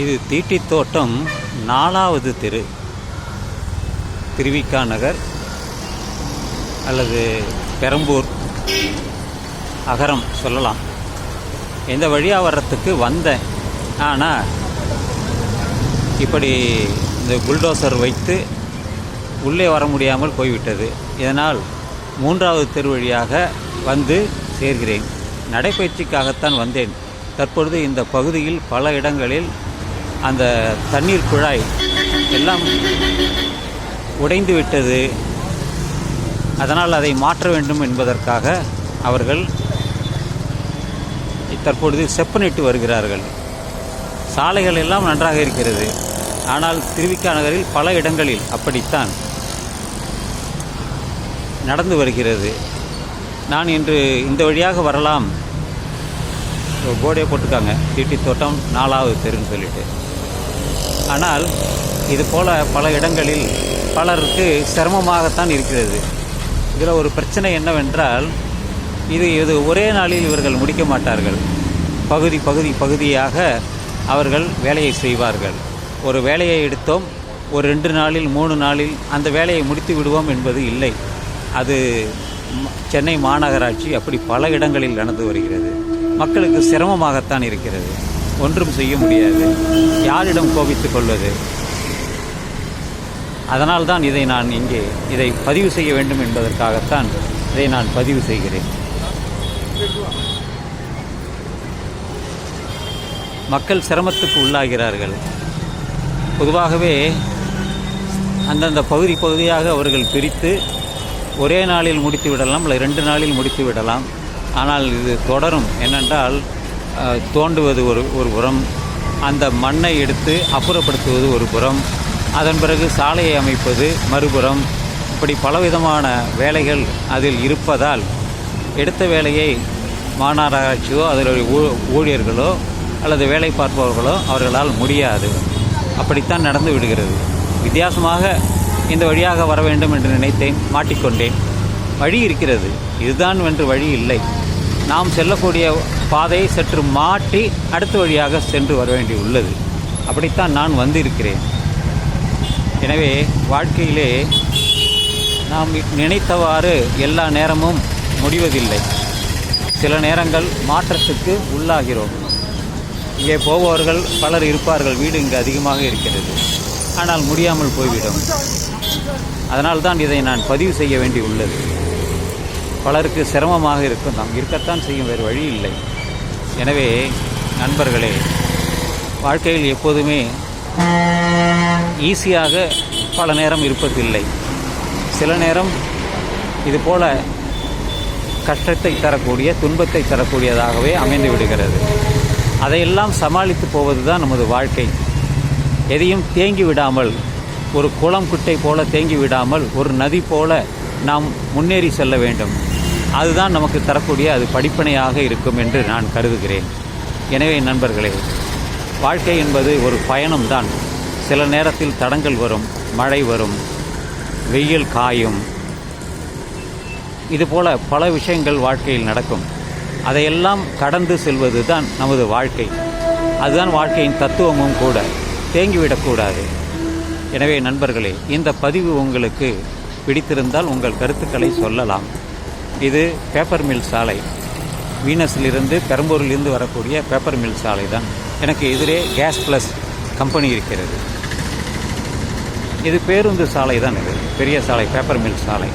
இது தீட்டி தோட்டம் நாலாவது தெரு. திருவிக்கா நகர் அல்லது பெரம்பூர் அகரம் சொல்லலாம். இந்த வழியாக வர்றதுக்கு வந்தேன். ஆனால் இப்படி இந்த புல்டோசர் வைத்து உள்ளே வர முடியாமல் போய்விட்டது. இதனால் மூன்றாவது தெரு வழியாக வந்து சேர்கிறேன். நடைப்பயிற்சிக்காகத்தான் வந்தேன். தற்பொழுது இந்த பகுதியில் பல இடங்களில் அந்த தண்ணீர் குழாய் எல்லாம் உடைந்து விட்டது. அதனால் அதை மாற்ற வேண்டும் என்பதற்காக அவர்கள் தற்பொழுது செப்பனிட்டு வருகிறார்கள். சாலைகள் எல்லாம் நன்றாக இருக்கிறது. ஆனால் திருவிக்கா நகரில் பல இடங்களில் அப்படித்தான் நடந்து வருகிறது. நான் இன்று இந்த வழியாக வரலாம். ஒரு போர்டே போட்டிருக்காங்க தீட்டி தோட்டம் நாலாவது தெருன்னு சொல்லிட்டு. ஆனால் இது போல பல இடங்களில் பலருக்கு சிரமமாகத்தான் இருக்கிறது. இதில் ஒரு பிரச்சனை என்னவென்றால் இது இது ஒரே நாளில் இவர்கள் முடிக்க மாட்டார்கள். பகுதி பகுதி பகுதியாக அவர்கள் வேலையை செய்வார்கள். ஒரு வேலையை எடுத்தோம் ஒரு ரெண்டு நாளில் மூணு நாளில் அந்த வேலையை முடித்து விடுவோம் என்பது இல்லை. அது சென்னை மாநகராட்சி அப்படி பல இடங்களில் நடந்து வருகிறது. மக்களுக்கு சிரமமாகத்தான் இருக்கிறது. ஒன்றும் செய்ய முடியாது. யாரிடம் கோபித்துக் கொள்வது? அதனால்தான் இதை நான் இங்கே இதை பதிவு செய்ய வேண்டும் என்பதற்காகத்தான் இதை நான் பதிவு செய்கிறேன். மக்கள் சிரமத்துக்கு உள்ளாகிறார்கள். பொதுவாகவே அந்தந்த பகுதி பகுதியாக அவர்கள் பிரித்து ஒரே நாளில் முடித்து விடலாம் இல்லை ரெண்டு நாளில் முடித்து விடலாம் ஆனால் இது தொடரும். என்னென்றால் தோண்டுவது ஒரு ஒரு புறம் அந்த மண்ணை எடுத்து அப்புறப்படுத்துவது ஒரு புறம் அதன் பிறகு சாலையை அமைப்பது மறுபுறம். இப்படி பலவிதமான வேலைகள் அதில் இருப்பதால் எடுத்த வேலையை மாநகராட்சியோ அதில் ஊ- ஊழியர்களோ அல்லது வேலை பார்ப்பவர்களோ அவர்களால் முடியாது. அப்படித்தான் நடந்து விடுகிறது. வித்தியாசமாக இந்த வழியாக வர வேண்டும் என்று நினைத்தேன் மாட்டிக்கொண்டேன். வழி இருக்கிறது. இதுதான் என்று வழி இல்லை. நாம் செல்லக்கூடிய பாதையை சற்று மாற்றி அடுத்த வழியாக சென்று வர வேண்டி உள்ளது. அப்படித்தான் நான் வந்திருக்கிறேன். எனவே வாழ்க்கையிலே நாம் நினைத்தவாறு எல்லா நேரமும் முடிவதில்லை. சில நேரங்கள் மாற்றத்துக்கு உள்ளாகிறோம். இங்கே போபவர்கள் பலர் இருப்பார்கள். வீடு இங்கு அதிகமாக இருக்கிறது. ஆனால் முடியாமல் போய்விடும். அதனால் தான் இதை நான் பதிவு செய்ய வேண்டி உள்ளது. பலருக்கு சிரமமாக இருக்கும். நாம் இருக்கத்தான் செய்யும் வேறு வழி இல்லை. எனவே நண்பர்களே வாழ்க்கையில் எப்போதுமே ஈஸியாக பல நேரம் இருப்பதில்லை. சில நேரம் இது போல கஷ்டத்தை தரக்கூடிய துன்பத்தை தரக்கூடியதாகவே அமைந்து விடுகிறது. அதையெல்லாம் சமாளித்து போவது தான் நமது வாழ்க்கை. எதையும் தேங்கி விடாமல் ஒரு குளம் குட்டை போல தேங்கி விடாமல் ஒரு நதி போல நாம் முன்னேறி செல்ல வேண்டும். அதுதான் நமக்கு தரக்கூடிய அது படிப்பனையாக இருக்கும் என்று நான் கருதுகிறேன். எனவே நண்பர்களே வாழ்க்கை என்பது ஒரு பயணம்தான். சில நேரத்தில் தடங்கள் வரும் மழை வரும் வெயில் காயும். இதுபோல பல விஷயங்கள் வாழ்க்கையில் நடக்கும். அதையெல்லாம் கடந்து செல்வது தான் நமது வாழ்க்கை. அதுதான் வாழ்க்கையின் தத்துவமும் கூட. தேங்கிவிடக்கூடாது. எனவே நண்பர்களே இந்த பதிவு உங்களுக்கு பிடித்திருந்தால் உங்கள் கருத்துக்களை சொல்லலாம். இது பேப்பர் மில் சாலை. வீனஸிலிருந்து பெரம்பூரிலிருந்து வரக்கூடிய பேப்பர் மில் சாலை தான். எனக்கு எதிரே கேஸ் ப்ளஸ் கம்பெனி இருக்கிறது. இது பேருந்து சாலை தான் இது. பெரிய சாலை பேப்பர் மில் சாலை.